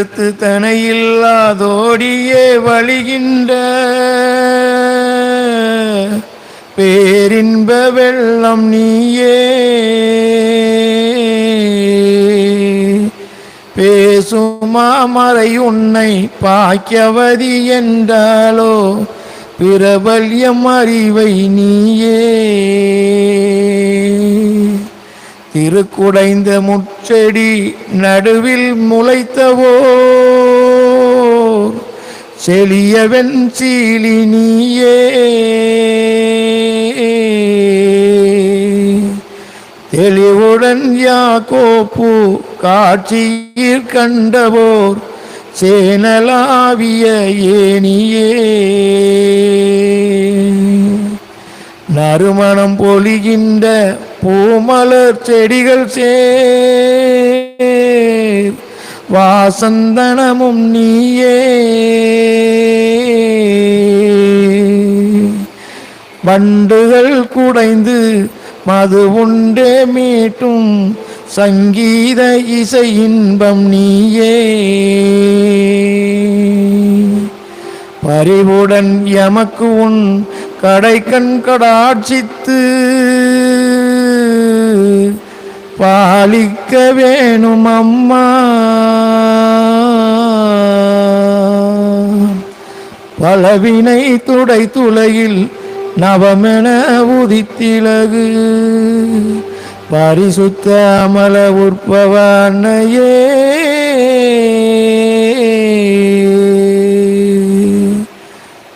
கருத்து தனையில்லாதோடியே வழிகின்ற பேரின்ப வெள்ளம் நீயே. பேசுமாமறை உன்னை பாக்கியவதி என்றாலோ பிரபல்யம் அறிவை நீயே. திருக்குடைந்த முச்செடி நடுவில் முளைத்தவோர். செழியவன் சீலி நீயே. தெளிவுடன் யாக்கோப்பு காட்சியில் கண்டவோர். சேனலாவிய ஏனியே நறுமணம் பொழிகின்ற பூமலர் செடிகள் சேர். வாசந்தனமும் நீயே. வண்டுகள் குடைந்து மது உண்டே மீட்டும் சங்கீத இசை இன்பம் நீயே. பறிவுடன் எமக்கு உன் கடைக்கண் கடாட்சித்து பாலிக்க வேணும் அம்மா. பலவினை துடை துளையில் நவமென உதித்திலகு. பரிசுத்த அமல உற்பவானையே